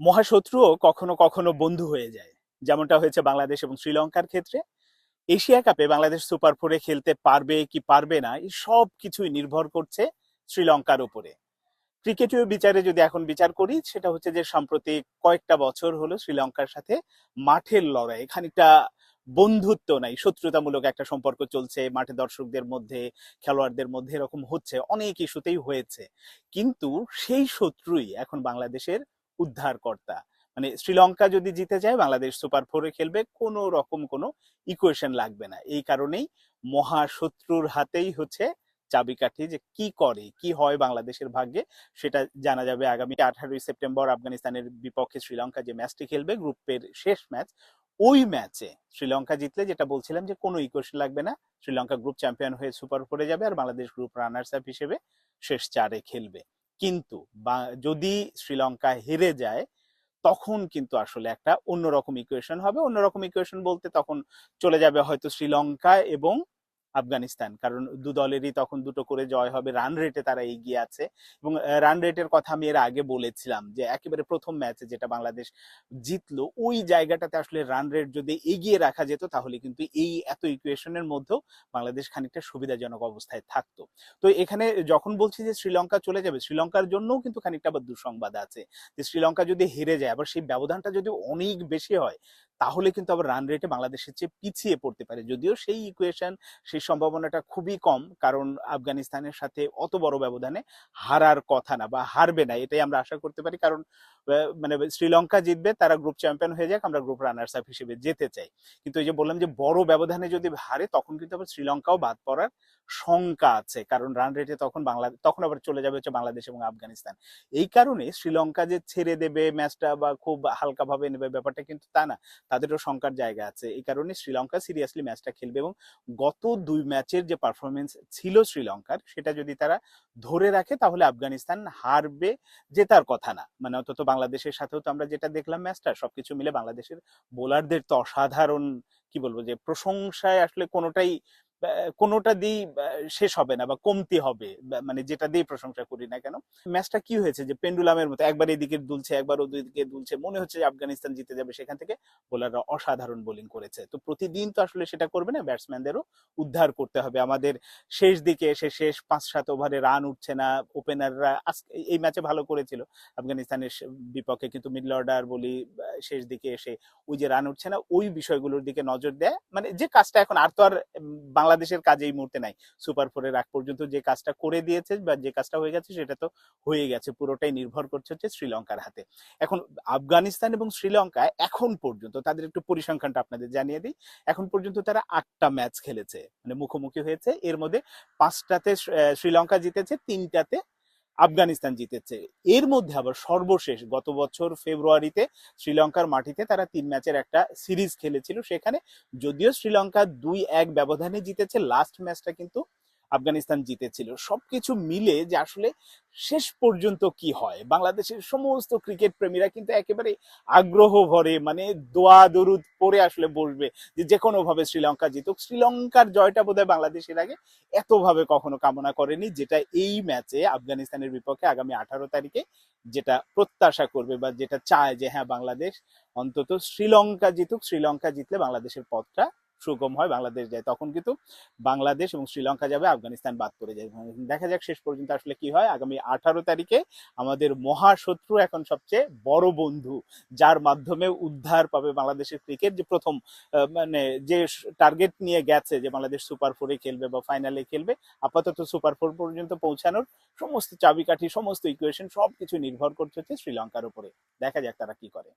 মহাশত্রুও কখনো কখনো বন্ধু হয়ে যায়। যেমনটা হয়েছে বাংলাদেশ এবং শ্রীলঙ্কার ক্ষেত্রে। এশিয়া কাপে বাংলাদেশ সুপার ফোরে খেলতে পারবে কি পারবে না, এই সব কিছুই নির্ভর করছে শ্রীলঙ্কার উপরে। ক্রিকেটীয় বিচারে যদি এখন বিচার করি, সেটা হচ্ছে যে সম্প্রতি কয়েকটা বছর হলো শ্রীলঙ্কার সাথে মাঠের লড়াই। খানিকটা বন্ধুত্ব নাই, শত্রুতামূলক একটা সম্পর্ক চলছে, মাঠে দর্শকদের মধ্যে, খেলোয়াড়দের মধ্যে এরকম হচ্ছে, অনেক ইস্যুতেই হয়েছে। কিন্তু সেই শত্রুই এখন বাংলাদেশের উদ্ধারকর্তা। মানে শ্রীলঙ্কা যদি জিতে যায়, বাংলাদেশ সুপার ফোরে খেলবে, কোনো রকম কোনো ইকুয়েশন লাগবে না। এই কারণেই মহাশত্রুর হাতেই হচ্ছে চাবিকাঠি যে কি করে, কি হয় বাংলাদেশের ভাগ্যে, সেটা জানা যাবে আগামী আঠারোই সেপ্টেম্বর আফগানিস্তানের বিপক্ষে শ্রীলঙ্কা যে ম্যাচটি খেলবে গ্রুপের শেষ ম্যাচ। ওই ম্যাচে শ্রীলঙ্কা জিতলে যেটা বলছিলাম যে কোনো ইকুয়েশন লাগবে না। শ্রীলঙ্কা গ্রুপ চ্যাম্পিয়ন হয়ে সুপার ফোরে যাবে আর বাংলাদেশ গ্রুপ রানার্স আপ হিসেবে শেষ চারে খেলবে। কিন্তু যদি শ্রীলঙ্কা হেরে যায়, তখন কিন্তু আসলে একটা অন্যরকম ইকুয়েশন হবে। অন্যরকম ইকুয়েশন বলতে তখন চলে যাবে হয়তো শ্রীলঙ্কা এবং আফগানিস্তান। কারণ দু দলেরই তখন দুটো করে জয় হবে রান রেটে তারা এগিয়ে আছে। এবং রান রেটের কথা আমি এর আগে বলেছিলাম যে, একেবারে প্রথম ম্যাচে যেটা বাংলাদেশ জিতলো, ওই জায়গাটাতে আসলে রান রেট যদি এগিয়ে রাখা যেত, তাহলে কিন্তু এই এত ইকুয়েশনের মধ্যেও বাংলাদেশ খানিকটা সুবিধাজনক অবস্থায় থাকতো। তো এখানে যখন বলছি যে, শ্রীলঙ্কা চলে যাবে, শ্রীলঙ্কার জন্যও কিন্তু খানিকটা আবার দুঃসংবাদ আছে। যে, শ্রীলঙ্কা যদি হেরে যায়, আবার সেই ব্যবধানটা যদি অনেক বেশি হয় তাহলে কিন্তু আবার রান রেটে বাংলাদেশের চেয়ে পিছিয়ে পড়তে পারে। যদিও সেই ইকুয়েশন সেই সম্ভাবনাটা খুবই কম, কারণ আফগানিস্তানের সাথে অত বড় ব্যবধানে হারার কথা না বা হারবে না, এটাই আমরা আশা করতে পারি। কারণ মানে শ্রীলঙ্কা জিতবে, তারা গ্রুপ চ্যাম্পিয়ন হয়ে যাক, আমরা গ্রুপ রানার্স আপ হিসেবে যেতে চাই। কিন্তু এই যে বললাম যে বড় ব্যবধানে যদি হারে, তখন কিন্তু আবার শ্রীলঙ্কাও বাদ পড়ার শঙ্কা আছে। কারণ রান রেটে তখন বাংলা, তখন আবার চলে যাবে হচ্ছে বাংলাদেশ এবং আফগানিস্তান। এই কারণে শ্রীলঙ্কা যে ছেড়ে দেবে ম্যাচটা বা খুব হালকাভাবে নেবে, ব্যাপারটা কিন্তু তা না। তাদেরও শঙ্কার জায়গা আছে। এই কারণে শ্রীলঙ্কা সিরিয়াসলি ম্যাচটা খেলবে এবং গত দুই ম্যাচের যে পারফরমেন্স ছিল শ্রীলঙ্কার, সেটা যদি তারা ধরে রাখে, তাহলে আফগানিস্তান হারবে জেতার কথা না। মানে অন্তত বাংলাদেশের সাথেও তো আমরা যেটা দেখলাম ম্যাচটা সবকিছু মিলে বাংলাদেশের বোলারদের তো অসাধারণ, কি বলব, যে প্রশংসায় আসলে কোনোটাই কোনোটা দিয়েই শেষ হবে না বা কমতি হবে মানে যেটা দিয়ে প্রশংসা করি না কেন? ম্যাচটা কি হয়েছে যে পেন্ডুলামের মতো একবার এদিকে দুলছে একবার ওদিকে দুলছে মনে হচ্ছে যে আফগানিস্তান জিতে যাবে সেখান থেকে। বোলাররা অসাধারণ বোলিং করেছে। তো প্রতিদিন তো আসলে সেটা করবে না ব্যাটসম্যানদেরও উদ্ধার করতে হবে। আমাদের শেষ দিকে এসে শেষ পাঁচ সাত ওভারে রান উঠছে না ওপেনাররা এই ম্যাচে ভালো করেছিল। আফগানিস্তানের বিপক্ষে কিন্তু মিডল অর্ডার বলি শেষ দিকে এসে ওই যে রান উঠছে না ওই বিষয়গুলোর দিকে নজর দেয়। মানে যে কাজটা এখন আর তো আর উম, বাংলাদেশের কাজ এই মুহূর্তে নাই। সুপার ফোরের আগ পর্যন্ত যে কাজটা করে দিয়েছে বা যে কাজটা হয়ে গেছে সেটা তো হয়ে গেছে, পুরোটাই নির্ভর করছে হচ্ছে শ্রীলঙ্কার হাতে। এখন আফগানিস্তান এবং শ্রীলঙ্কা এখন পর্যন্ত, তাদের একটু পরিসংখ্যানটা আপনাদের জানিয়ে দিই, এখন পর্যন্ত তারা আটটা ম্যাচ খেলেছে মানে মুখোমুখি হয়েছে। এর মধ্যে পাঁচটাতে শ্রীলঙ্কা জিতেছে, তিনটাতে আফগানিস্তান জিতেছে। এর মধ্যে আবার সর্বশেষ গত বছর ফেব্রুয়ারিতে শ্রীলঙ্কার মাটিতে তারা তিন ম্যাচের একটা সিরিজ খেলেছিল। সেখানে যদিও শ্রীলঙ্কা দুই এক ব্যবধানে জিতেছে, লাস্ট ম্যাচটা কিন্তু আফগানিস্তান জিতেছিল। সবকিছু মিলে যে আসলে শেষ পর্যন্ত কি হয়? বাংলাদেশের সমস্ত ক্রিকেট প্রেমীরা কিন্তু একেবারে আগ্রহ ভরে মানে দোয়া দরুদ পরে আসলে বসবে যে যে কোনো ভাবে শ্রীলঙ্কা জিতুক। শ্রীলঙ্কার জয়টা বোধহয় বাংলাদেশের আগে এতভাবে কখনো কামনা করেনি, যেটা এই ম্যাচে আফগানিস্তানের বিপক্ষে আগামী আঠারো তারিখে যেটা প্রত্যাশা করবে বা যেটা চায় যে হ্যাঁ বাংলাদেশ অন্তত শ্রীলঙ্কা জিতুক। শ্রীলঙ্কা জিতলে বাংলাদেশের পথটা সুগম হয়, বাংলাদেশ যায়, তখন কিন্তু বাংলাদেশ এবং শ্রীলঙ্কা যাবে, আফগানিস্তান বাদ পড়ে যায়। দেখা যাক শেষ পর্যন্ত আসলে কি হয়। আগামী আঠারো তারিখে আমাদের মহাশত্রু এখন সবচেয়ে বড় বন্ধু, যার মাধ্যমে উদ্ধার পাবে বাংলাদেশের ক্রিকেট যে প্রথম মানে যে টার্গেট নিয়ে গেছে যে বাংলাদেশ সুপার ফোরে খেলবে বা ফাইনালে খেলবে, আপাতত সুপার ফোর পর্যন্ত পৌঁছানোর সমস্ত চাবিকাঠি, সমস্ত ইকুয়েশন সবকিছু নির্ভর করছে হচ্ছে শ্রীলঙ্কার উপরে। দেখা যাক তারা কি করে।